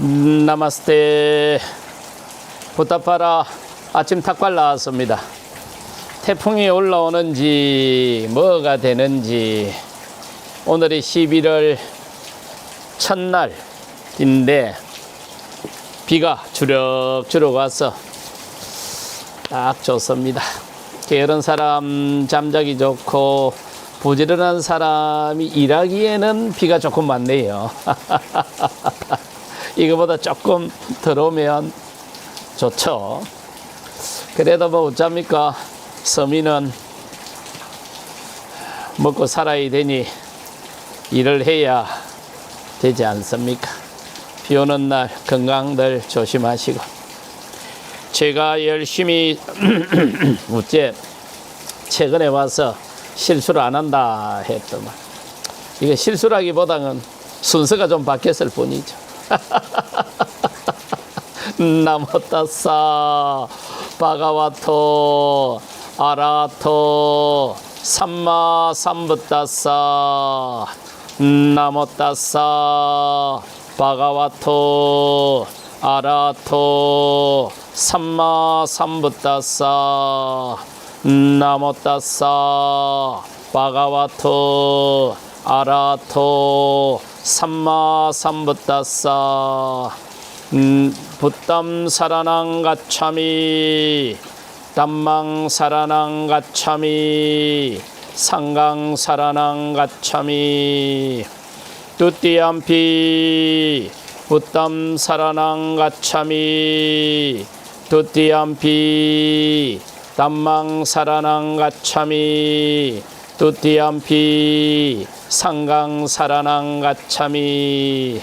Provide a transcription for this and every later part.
음, 나마스테 부타파라 아침 탁발 나왔습니다. 태풍이 올라오는지 뭐가 되는지 오늘이 11월 첫날인데 비가 주럭주럭 와서 딱 좋습니다. 게으른 사람 잠자기 좋고 부지런한 사람이 일하기에는 비가 조금 많네요. 이거보다 조금 들어오면 좋죠. 그래도 뭐 어쩝니까? 서민은 먹고 살아야 되니 일을 해야 되지 않습니까? 비 오는 날 건강들 조심하시고 제가 열심히 어째 최근에 와서 실수를 안 한다 했더만 이게 실수라기보다는 순서가 좀 바뀌었을 뿐이죠. 나모타사 바가와토 아라토 삼마 삼부타사 나모타사 바가와토 아라토 삼마 삼부타사 나모타사 바가와토 아라토 삼마 삼부타사 음, 부담 사라낭 가참이. 담망 사라낭 가참이. 상강 사라낭 가참이. 두띠암피. 부담 사라낭 가참이. 두띠암피. 담망 사라낭 가참이 두띠암피 상강 사라낭 가참이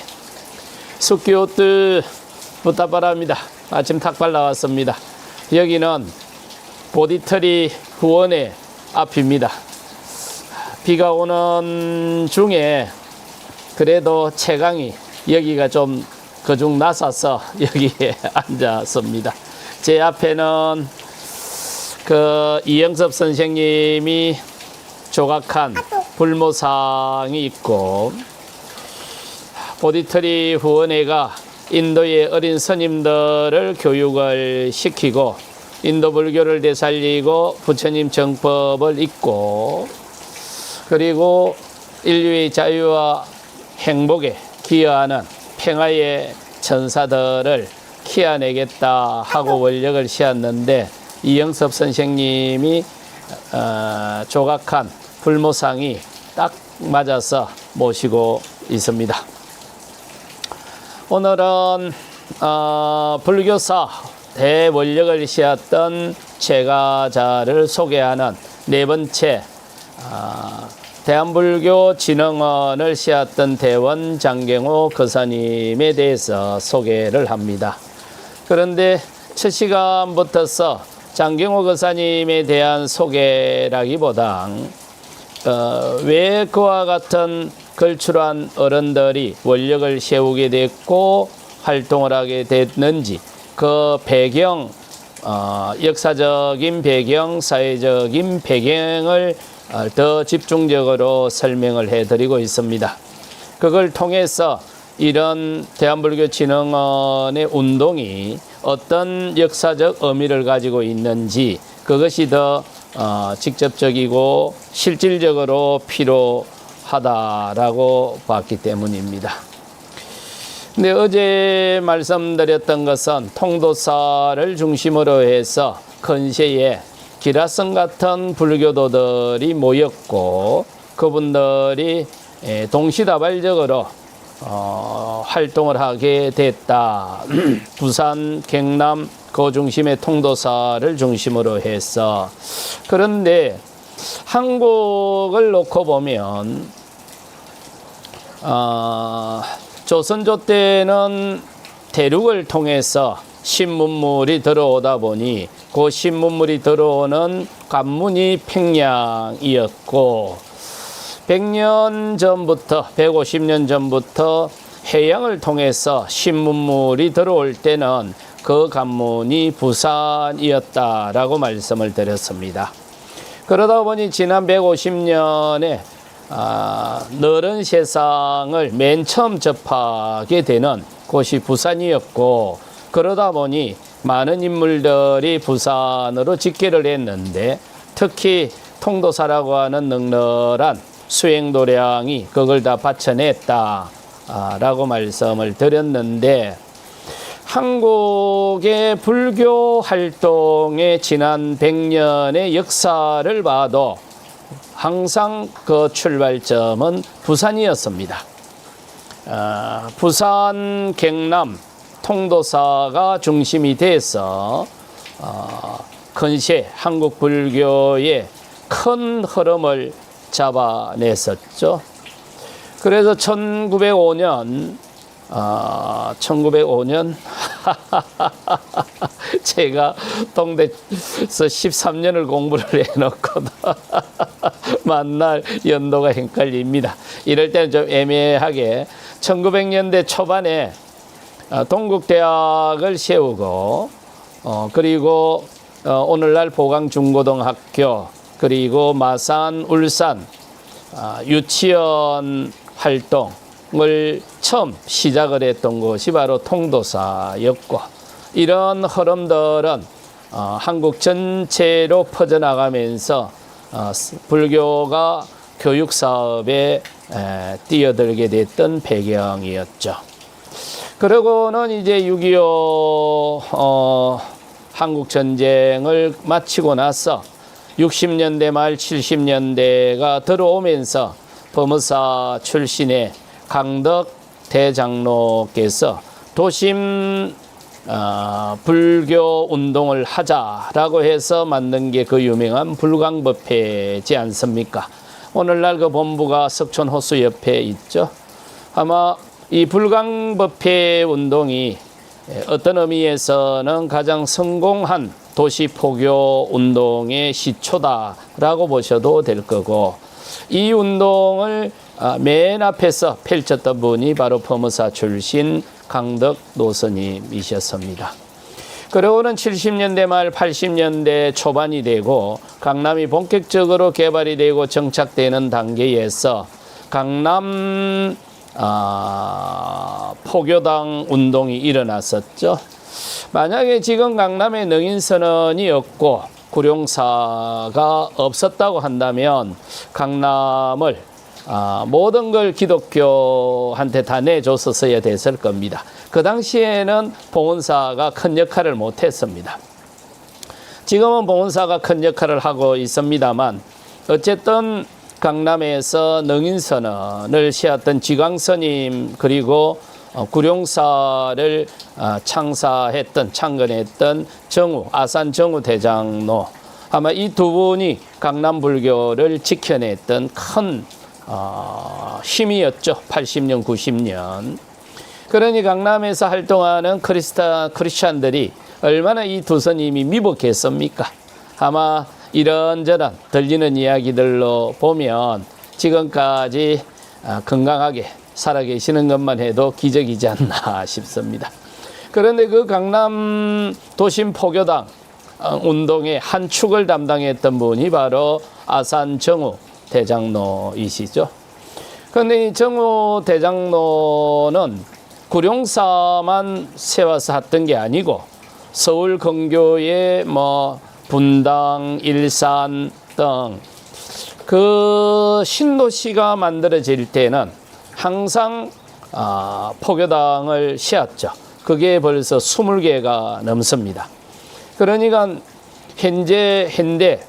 숙기호트 부탁바랍니다. 아침 탁발 나왔습니다. 여기는 보디터리 후원의 앞입니다. 비가 오는 중에 그래도 채강이 여기가 좀 그중 나서서 여기에 앉았습니다. 제 앞에는 그 이영섭 선생님이 조각한 불모상이 있고 보디터리 후원회가 인도의 어린 스님들을 교육을 시키고 인도 불교를 되살리고 부처님 정법을 읽고 그리고 인류의 자유와 행복에 기여하는 평화의 천사들을 키워내겠다 하고 원력을 씌웠는데 이영섭 선생님이 어, 조각한 불모상이 딱 맞아서 모시고 있습니다. 오늘은 어, 불교사 대원력을 씌웠던 제가자를 소개하는 네 번째 어, 대한불교 진흥원을 씌웠던 대원 장경호 거사님에 대해서 소개를 합니다. 그런데 첫 시간부터서 장경호 거사님에 대한 소개라기보다 어, 왜 그와 같은 걸출한 어른들이 원력을 세우게 됐고 활동을 하게 됐는지 그 배경 어, 역사적인 배경, 사회적인 배경을 어, 더 집중적으로 설명을 해드리고 있습니다. 그걸 통해서 이런 대한불교진흥원의 운동이 어떤 역사적 의미를 가지고 있는지 그것이 더 어, 직접적이고 실질적으로 필요하다라고 봤기 때문입니다. 근데 어제 말씀드렸던 것은 통도사를 중심으로 해서 근시에 기라성 같은 불교도들이 모였고 그분들이 에, 동시다발적으로 어, 활동을 하게 됐다. 부산, 경남 그 중심의 통도사를 중심으로 해서 그런데 한국을 놓고 보면 어, 조선조 때는 대륙을 통해서 신문물이 들어오다 보니 그 신문물이 들어오는 관문이 평양이었고 100년 전부터 150년 전부터 해양을 통해서 신문물이 들어올 때는 그 관문이 부산이었다라고 말씀을 드렸습니다. 그러다 보니 지난 150년에 아, 너른 세상을 맨 처음 접하게 되는 곳이 부산이었고 그러다 보니 많은 인물들이 부산으로 직계를 했는데 특히 통도사라고 하는 넉넉한 수행도량이 그걸 다 바쳐냈다라고 말씀을 드렸는데 한국의 불교 활동의 지난 100년의 역사를 봐도 항상 그 출발점은 부산이었습니다. 어, 부산, 경남, 통도사가 중심이 돼서 어, 근시에 한국 불교의 큰 흐름을 잡아냈었죠. 그래서 1905년, 어, 1905년 제가 동대에서 13년을 공부를 해놓고도 만날 연도가 헷갈립니다. 이럴 때는 좀 애매하게 1900년대 초반에 어, 동국대학을 세우고 어, 그리고 어, 오늘날 보강중고등학교 그리고 마산, 울산 아, 유치원 활동 을 처음 시작을 했던 곳이 바로 통도사였고 이런 흐름들은 어, 한국 전체로 퍼져나가면서 어, 스- 불교가 교육 사업에 에, 뛰어들게 됐던 배경이었죠. 그러고는 이제 6.25 어, 한국 전쟁을 마치고 나서 60년대 말 70년대가 들어오면서 법무사 출신의 강덕 대장로께서 도심 어, 불교 운동을 하자라고 해서 만든 게 그 유명한 불광법회지 않습니까? 오늘날 그 본부가 석촌 호수 옆에 있죠. 아마 이 불광법회 운동이 어떤 의미에서는 가장 성공한 도시 포교 운동의 시초다라고 보셔도 될 거고 이 운동을 아, 맨 앞에서 펼쳤던 분이 바로 법무사 출신 강덕 노스님이셨습니다. 그러고는 70년대 말 80년대 초반이 되고 강남이 본격적으로 개발이 되고 정착되는 단계에서 강남 아, 포교당 운동이 일어났었죠. 만약에 지금 강남에 능인선언이 없고 구룡사가 없었다고 한다면 강남을 아, 모든 걸 기독교한테 다 내줬었어야 됐을 겁니다. 그 당시에는 봉은사가 큰 역할을 못했습니다. 지금은 봉은사가 큰 역할을 하고 있습니다만 어쨌든 강남에서 능인선언을 세웠던 지광스님 그리고 어, 구룡사를 어, 창사했던 창건했던 정우 아산 정우 대장로 아마 이 두 분이 강남 불교를 지켜냈던 큰 어, 힘이었죠. 80년 90년. 그러니 강남에서 활동하는 크리스타 크리스찬들이 얼마나 이 두 스님이 미복했습니까? 아마 이런저런 들리는 이야기들로 보면 지금까지 아, 건강하게 살아계시는 것만 해도 기적이지 않나 싶습니다. 그런데 그 강남 도심 포교당 어, 운동의 한 축을 담당했던 분이 바로 아산 정우 대장로이시죠. 그런데 이 정우 대장로는 구룡사만 세워서 했던 게 아니고 서울 근교의 뭐 분당, 일산 등 그 신도시가 만들어질 때는 항상 아, 포교당을 세웠죠. 그게 벌써 20개가 넘습니다. 그러니까 현재 현대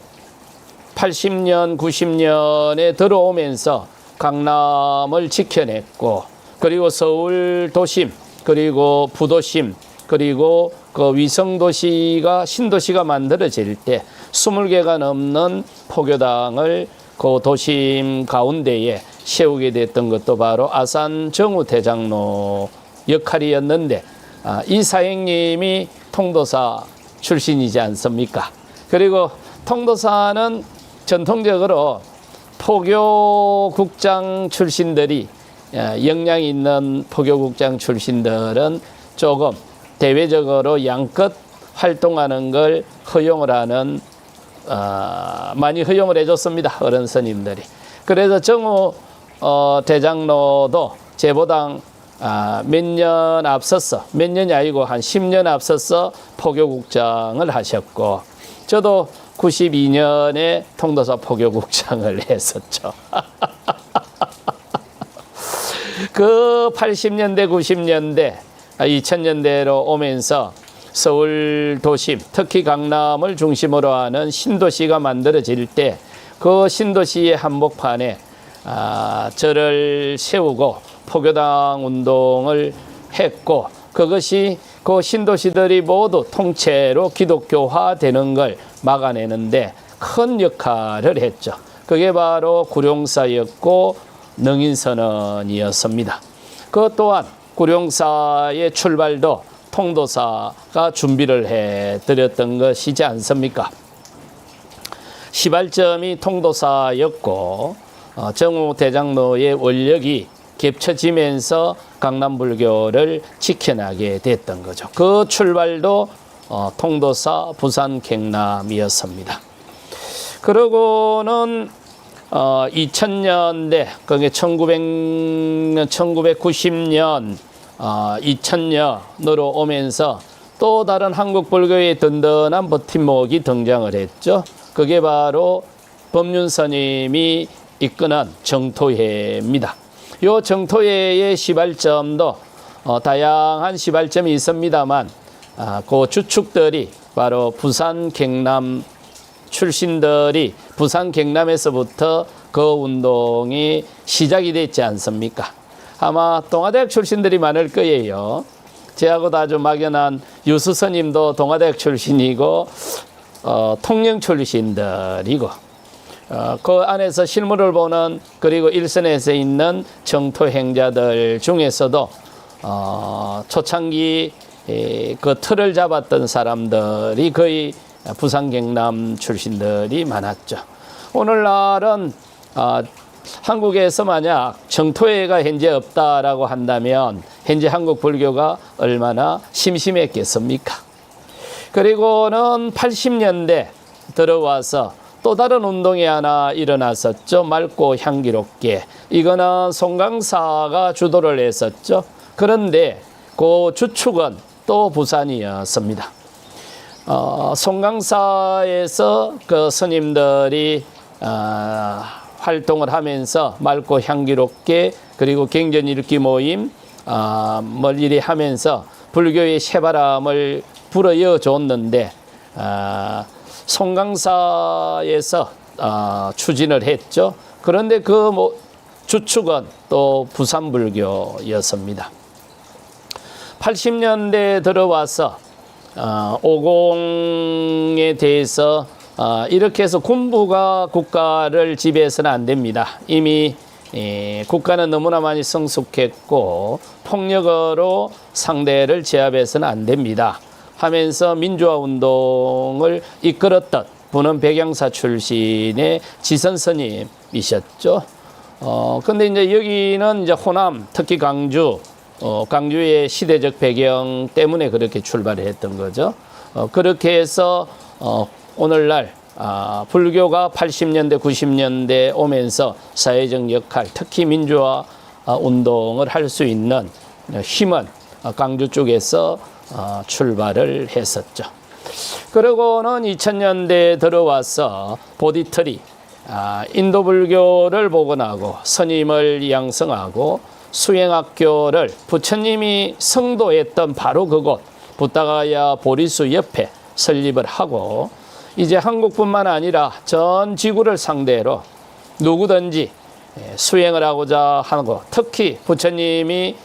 80년, 90년에 들어오면서 강남을 지켜냈고 그리고 서울 도심 그리고 부도심 그리고 그 위성 도시가 신도시가 만들어질 때 20개가 넘는 포교당을 그 도심 가운데에 세우게 됐던 것도 바로 아산 정우 대장로 역할이었는데 아, 이 사행님이 통도사 출신이지 않습니까? 그리고 통도사는 전통적으로 포교국장 출신들이 예, 역량 있는 포교국장 출신들은 조금 대외적으로 양껏 활동하는 걸 허용을 하는 어, 많이 허용을 해줬습니다 어른 스님들이. 그래서 정우 어, 대장로도 제보당 아, 몇 년 앞서서 몇 년이 아니고 한 10년 앞서서 포교국장을 하셨고 저도 92년에 통도사 포교국장을 했었죠. 그 80년대, 90년대, 2000년대로 오면서 서울 도심, 특히 강남을 중심으로 하는 신도시가 만들어질 때 그 신도시의 한복판에 아, 절을 세우고 포교당 운동을 했고 그것이 그 신도시들이 모두 통째로 기독교화되는 걸 막아내는데 큰 역할을 했죠. 그게 바로 구룡사였고 능인선언이었습니다. 그 또한 구룡사의 출발도 통도사가 준비를 해 드렸던 것이지 않습니까? 시발점이 통도사였고 어, 정우 대장로의 원력이 겹쳐지면서 강남불교를 지켜나게 됐던 거죠. 그 출발도 어, 통도사 부산 경남이었습니다. 그러고는 어, 2000년대, 그게 1900년, 1990년, 어, 2000년으로 오면서 또 다른 한국 불교의 든든한 버팀목이 등장을 했죠. 그게 바로 법륜 스님이 이끄는 정토회입니다. 요 정토회의 시발점도 어, 다양한 시발점이 있습니다만 아, 그 주축들이 바로 부산 경남 출신들이 부산 경남에서부터 그 운동이 시작이 됐지 않습니까? 아마 동아대학 출신들이 많을 거예요. 제하고도 아주 막연한 유수 스님도 동아대학 출신이고 어, 통영 출신들이고 어, 그 안에서 실물을 보는 그리고 일선에서 있는 정토 행자들 중에서도 어, 초창기 에, 그 틀을 잡았던 사람들이 거의 부산 경남 출신들이 많았죠. 오늘날은 아, 한국에서 만약 정토회가 현재 없다라고 한다면 현재 한국 불교가 얼마나 심심했겠습니까? 그리고는 80년대 들어와서 또 다른 운동이 하나 일어났었죠. 맑고 향기롭게. 이거는 송강사가 주도를 했었죠. 그런데 그 주축은 또 부산이었습니다. 어, 송강사에서 그 스님들이 어, 활동을 하면서 맑고 향기롭게 그리고 경전 읽기 모임 어, 멀리 하면서 불교의 새바람을 불어이어 줬는데 어, 송강사에서 어, 추진을 했죠. 그런데 그 뭐, 주축은 또 부산불교였습니다. 80년대 들어와서 어, 오공에 대해서 어, 이렇게 해서 군부가 국가를 지배해서는 안 됩니다. 이미 예, 국가는 너무나 많이 성숙했고 폭력으로 상대를 제압해서는 안 됩니다. 하면서 민주화 운동을 이끌었던 분은 백양사 출신의 지선 스님이셨죠. 어, 근데 이제 여기는 이제 호남, 특히 강주, 어, 강주의 시대적 배경 때문에 그렇게 출발했던 거죠. 어, 그렇게 해서 어, 오늘날 아, 불교가 80년대, 90년대 오면서 사회적 역할, 특히 민주화 아, 운동을 할 수 있는 힘은 어, 강주 쪽에서 어, 출발을 했었죠. 그러고는 2000년대에 들어와서 보디트리, 아, 인도 불교를 복원하고 스님을 양성하고 수행학교를 부처님이 성도했던 바로 그곳 부타가야 보리수 옆에 설립을 하고 이제 한국뿐만 아니라 전 지구를 상대로 누구든지 예, 수행을 하고자 하고 특히 부처님이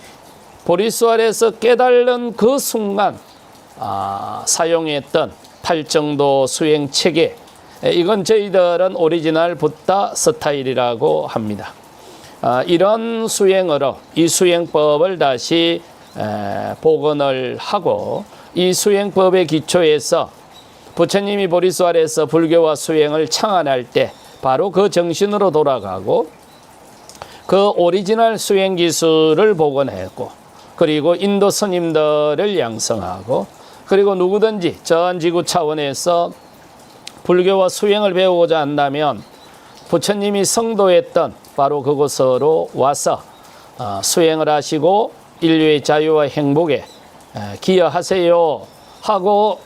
보리수 아래서 깨달은 그 순간 아, 사용했던 팔정도 수행 체계 예, 이건 저희들은 오리지널 붓다 스타일이라고 합니다. 아, 이런 수행으로 이 수행법을 다시 에, 복원을 하고 이 수행법의 기초에서 부처님이 보리수 아래서 불교와 수행을 창안할 때 바로 그 정신으로 돌아가고 그 오리지널 수행 기술을 복원했고 그리고 인도 스님들을 양성하고 그리고 누구든지 전 지구 차원에서 불교와 수행을 배우고자 한다면 부처님이 성도했던 바로 그곳으로 와서 어, 수행을 하시고 인류의 자유와 행복에 에, 기여하세요 하고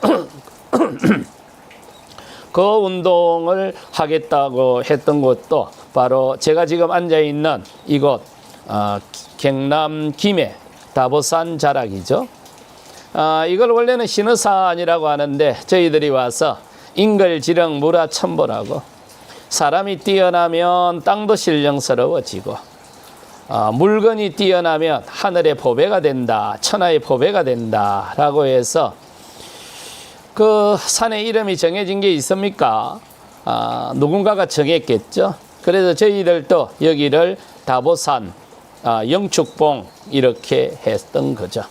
그 운동을 하겠다고 했던 곳도 바로 제가 지금 앉아 있는 이곳 어, 경남 김해 다보산 자락이죠. 아, 이걸 원래는 신의산이라고 하는데 저희들이 와서 인글지령 무라천보라고 사람이 뛰어나면 땅도 신령스러워지고 아, 물건이 뛰어나면 하늘의 보배가 된다, 천하의 보배가 된다라고 해서 그 산의 이름이 정해진 게 있습니까? 아, 누군가가 정했겠죠. 그래서 저희들도 여기를 다보산, 아, 영축봉 이렇게 했던 거죠.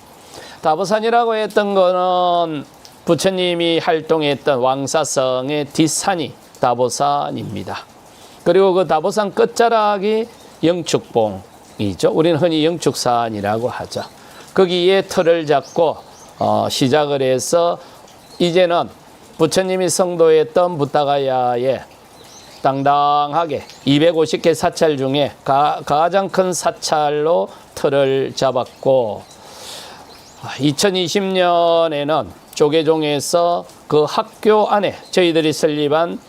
다보산이라고 했던 거는 부처님이 활동했던 왕사성의 뒷산이 다보산입니다. 그리고 그 다보산 끝자락이 영축봉이죠. 우리는 흔히 영축산이라고 하죠. 거기에 틀을 잡고 어, 시작을 해서 이제는 부처님이 성도했던 부타가야에 당당하게 250개 사찰 중에 가, 가장 큰 사찰로 틀을 잡았고 2020년에는 조계종에서 그 학교 안에 저희들이 설립한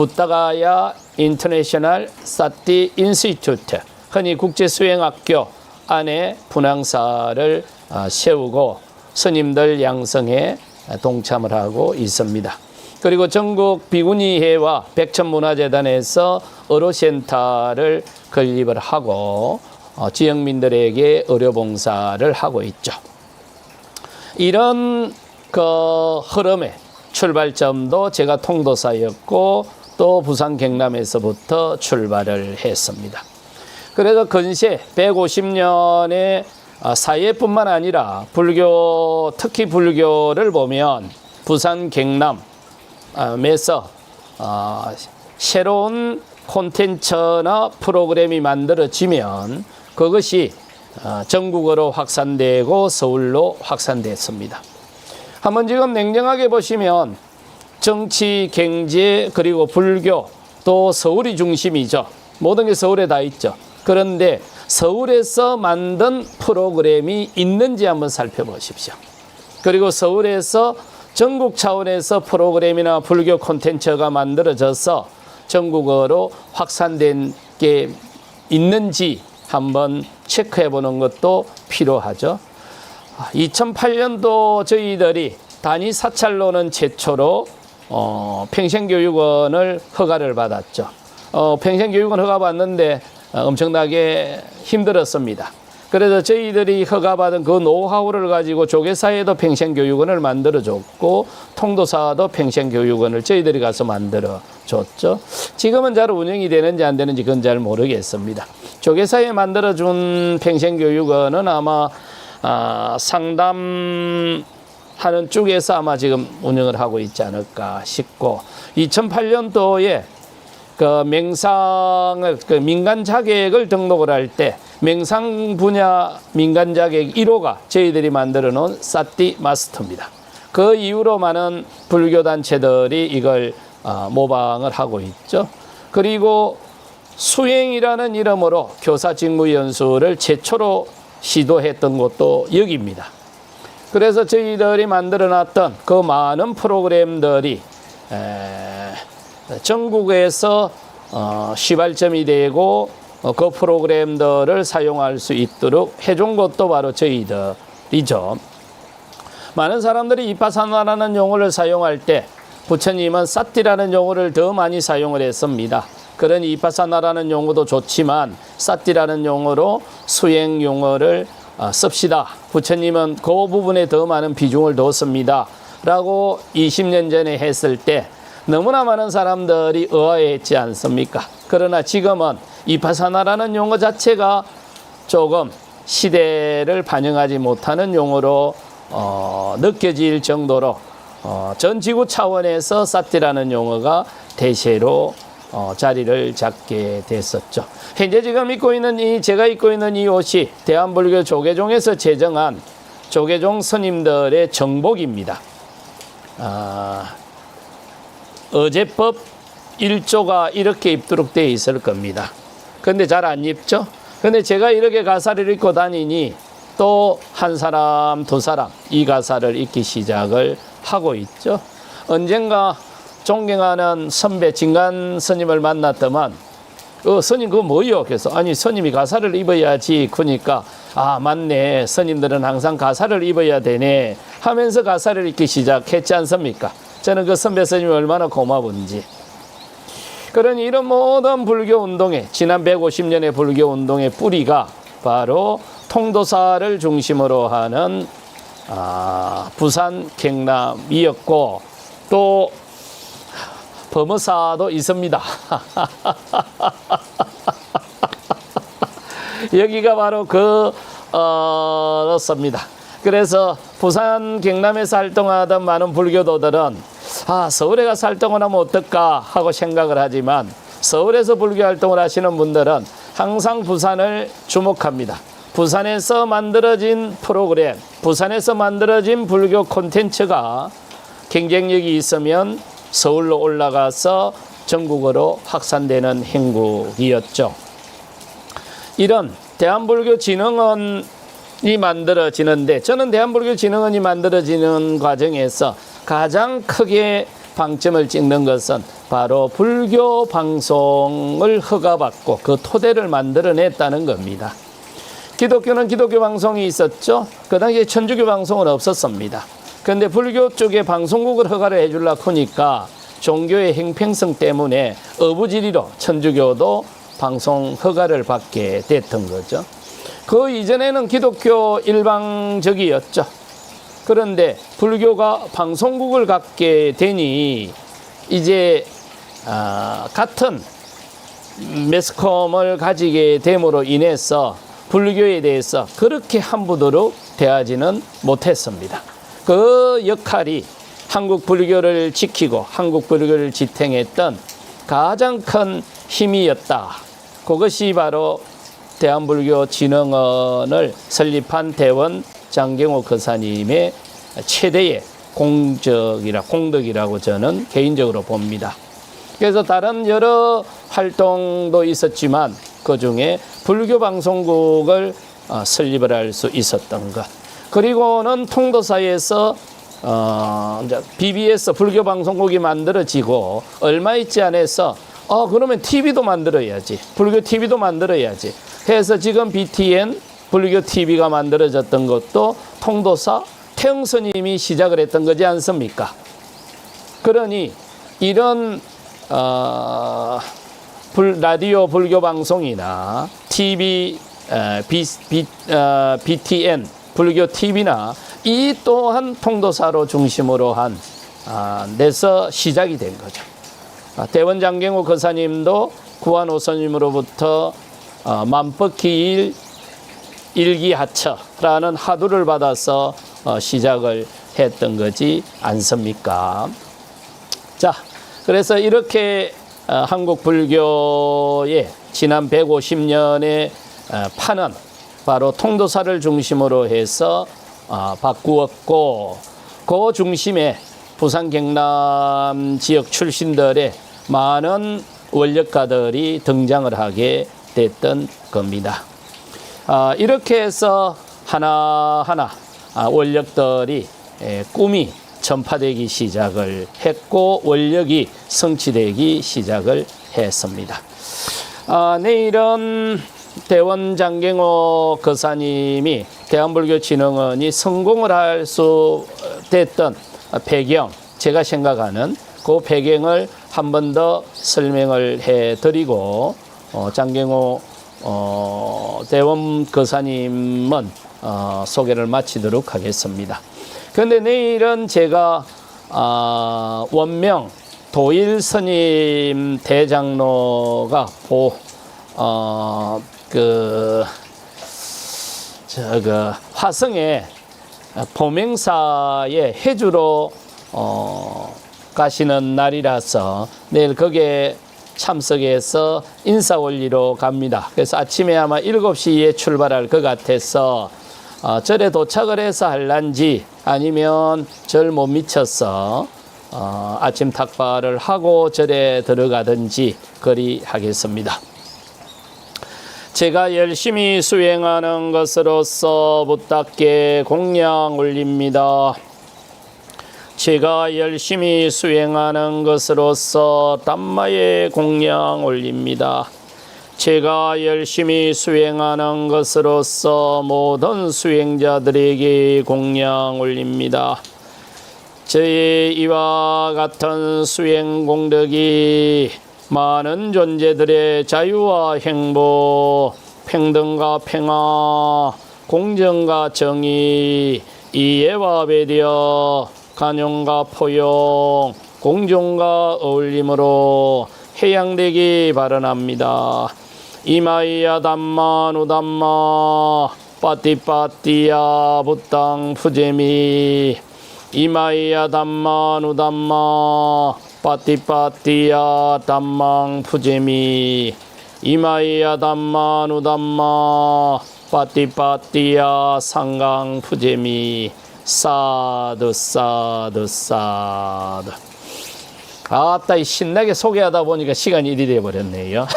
부타가야 인터내셔널 사티 인스티튜트 흔히 국제 수행학교 안에 분황사를 아, 세우고 스님들 양성에 동참을 하고 있습니다. 그리고 전국 비구니회와 백천문화재단에서 의료센터를 건립을 하고 어, 지역민들에게 의료봉사를 하고 있죠. 이런 그 흐름의 출발점도 제가 통도사였고 또 부산 경남에서부터 출발을 했습니다. 그래서 근세 150년의 사회뿐만 아니라 불교 특히 불교를 보면 부산 경남에서 어, 새로운 콘텐츠나 프로그램이 만들어지면 그것이 어, 전국으로 확산되고 서울로 확산됐습니다. 한번 지금 냉정하게 보시면 정치, 경제, 그리고 불교 또 서울이 중심이죠. 모든 게 서울에 다 있죠. 그런데 서울에서 만든 프로그램이 있는지 한번 살펴보십시오. 그리고 서울에서 전국 차원에서 프로그램이나 불교 콘텐츠가 만들어져서 전국으로 확산된 게 있는지 한번 체크해 보는 것도 필요하죠. 2008년도 저희들이 단위 사찰로는 최초로 어, 평생교육원을 허가를 받았죠. 어, 평생교육원 허가 받는데 어, 엄청나게 힘들었습니다. 그래서 저희들이 허가받은 그 노하우를 가지고 조계사에도 평생교육원을 만들어줬고 통도사도 평생교육원을 저희들이 가서 만들어줬죠. 지금은 잘 운영이 되는지 안 되는지 그건 잘 모르겠습니다. 조계사에 만들어준 평생교육원은 아마 아, 상담 하는 쪽에서 아마 지금 운영을 하고 있지 않을까 싶고 2008년도에 그 맹상을 그 민간 자격을 등록을 할 때 맹상 분야 민간 자격 1호가 저희들이 만들어 놓은 사띠 마스터입니다. 그 이후로 많은 불교 단체들이 이걸 어, 모방을 하고 있죠. 그리고 수행이라는 이름으로 교사 직무 연수를 최초로 시도했던 곳도 여기입니다. 그래서 저희들이 만들어 놨던 그 많은 프로그램들이 에, 전국에서 어, 시발점이 되고 어, 그 프로그램들을 사용할 수 있도록 해준 것도 바로 저희들이죠. 많은 사람들이 이파사나라는 용어를 사용할 때 부처님은 사띠라는 용어를 더 많이 사용을 했습니다. 그런 이파사나라는 용어도 좋지만 사띠라는 용어로 수행 용어를 어, 씁시다. 부처님은 그 부분에 더 많은 비중을 뒀습니다. 라고 20년 전에 했을 때 너무나 많은 사람들이 의아해했지 않습니까? 그러나 지금은 이파사나라는 용어 자체가 조금 시대를 반영하지 못하는 용어로 어, 느껴질 정도로 어, 전 지구 차원에서 사띠라는 용어가 대세로 어, 자리를 잡게 됐었죠. 현재 지금 입고 있는 이 제가 입고 있는 이 옷이 대한불교 조계종에서 제정한 조계종 스님들의 정복입니다. 아, 어제법 일조가 이렇게 입도록 되어 있을 겁니다. 근데 잘 안 입죠? 근데 제가 이렇게 가사를 입고 다니니 또 한 사람, 두 사람 이 가사를 읽기 시작을 하고 있죠. 언젠가 존경하는 선배 진간 스님을 만났더만 어, 스님 그거 뭐요? 그래서 아니 스님이 가사를 입어야지 그러니까 아 맞네 스님들은 항상 가사를 입어야 되네 하면서 가사를 읽기 시작했지 않습니까? 저는 그 선배 스님이 얼마나 고마운지 그러니 이런 모든 불교 운동의 지난 150년의 불교 운동의 뿌리가 바로 통도사를 중심으로 하는 아, 부산 경남이었고 또 범어사도 있습니다. 여기가 바로 그 어, 그렇습니다. 그래서 부산 경남에서 활동하던 많은 불교도들은 아 서울에 가서 활동을 하면 어떨까 하고 생각을 하지만 서울에서 불교 활동을 하시는 분들은 항상 부산을 주목합니다. 부산에서 만들어진 프로그램, 부산에서 만들어진 불교 콘텐츠가 경쟁력이 있으면 서울로 올라가서 전국으로 확산되는 행국이었죠. 이런 대한불교 진흥원이 만들어지는데 저는 대한불교 진흥원이 만들어지는 과정에서 가장 크게 방점을 찍는 것은 바로 불교 방송을 허가받고 그 토대를 만들어냈다는 겁니다. 기독교는 기독교 방송이 있었죠. 그 당시에 천주교 방송은 없었습니다. 그런데 불교 쪽에 방송국을 허가를 해주려고 하니까 종교의 행평성 때문에 어부지리로 천주교도 방송 허가를 받게 됐던 거죠. 그 이전에는 기독교 일방적이었죠. 그런데 불교가 방송국을 갖게 되니 이제 아, 같은 매스컴을 가지게 됨으로 인해서 불교에 대해서 그렇게 함부도록 대하지는 못했습니다. 그 역할이 한국 불교를 지키고 한국 불교를 지탱했던 가장 큰 힘이었다. 그것이 바로 대한불교진흥원을 설립한 대원 장경호 거사님의 최대의 공적이라 공덕이라고 저는 개인적으로 봅니다. 그래서 다른 여러 활동도 있었지만 그 중에 불교 방송국을 어, 설립을 할 수 있었던 것. 그리고는 통도사에서 어, 이제 BBS 불교 방송국이 만들어지고 얼마 있지 않아서 어 그러면 TV도 만들어야지 불교 TV도 만들어야지 해서 지금 BTN 불교 TV가 만들어졌던 것도 통도사 태영 스님이 시작을 했던 거지 않습니까? 그러니 이런 어, 불, 라디오 불교 방송이나 TV, 어, B, B, 어, BTN 불교 TV나 이 또한 통도사로 중심으로 한 아, 데서 시작이 된 거죠. 아, 대원 장경호 거사님도 구한 오선님으로부터 어, 만법기일 일기하처라는 하두를 받아서 어, 시작을 했던 거지 않습니까? 자, 그래서 이렇게 어, 한국 불교의 지난 150년의 어, 판은 바로 통도사를 중심으로 해서 어, 바꾸었고 그 중심에 부산 경남 지역 출신들의 많은 원력가들이 등장을 하게 됐던 겁니다. 아, 이렇게 해서 하나하나 아, 원력들이 에, 꿈이 전파되기 시작을 했고 원력이 성취되기 시작을 했습니다. 아, 내일은 대원 장경호 거사님이 대한불교진흥원이 성공을 할 수 됐던 배경, 제가 생각하는 그 배경을 한 번 더 설명을 해 드리고, 어, 장경호 어, 대원 거사님은 어, 소개를 마치도록 하겠습니다. 그런데 내일은 제가 아, 원명 도일 스님 대장로가 보, 어, 그, 저그 화성에 보명사에 해주로 어, 가시는 날이라서 내일 거기에 참석해서 인사원리로 갑니다. 그래서 아침에 아마 7시에 출발할 것 같아서 어, 절에 도착을 해서 할란지 아니면 절 못 미쳐서 어, 아침 탁발을 하고 절에 들어가든지 그리 하겠습니다. 제가 열심히 수행하는 것으로서 부탁께 공양 올립니다. 제가 열심히 수행하는 것으로서 담마에 공양 올립니다. 제가 열심히 수행하는 것으로서 모든 수행자들에게 공양 올립니다. 저의 이와 같은 수행 공덕이 많은 존재들의 자유와 행복, 평등과 평화, 공정과 정의, 이해와 배려, 간용과 포용, 공존과 어울림으로 해양되기 바라납니다. 이마이야 담마 누담마 빠띠빠띠야 부땅 푸제미 이마이야 담마 누담마 빠띠빠띠야 담망 푸제미 이마이야 담마 누담마 빠띠빠띠야 상강 푸제미 사드 사드 사드 아따 이 신나게 소개하다 보니까 시간이 이리 돼 버렸네요.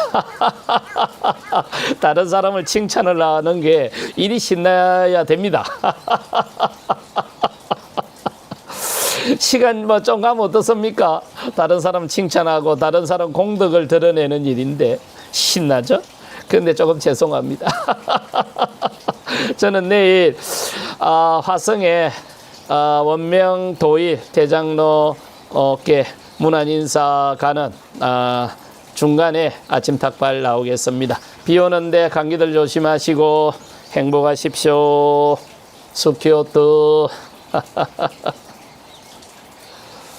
다른 사람을 칭찬을 하는 게 일이 신나야 됩니다. 시간 뭐 좀 가면 어떻습니까? 다른 사람 칭찬하고 다른 사람 공덕을 드러내는 일인데 신나죠? 그런데 조금 죄송합니다. 저는 내일 아, 화성에 아, 원명 도일 대장로께 문안 인사 가는 아, 중간에 아침 탁발 나오겠습니다. 비 오는데 감기들 조심하시고 행복하십시오. 수키오트.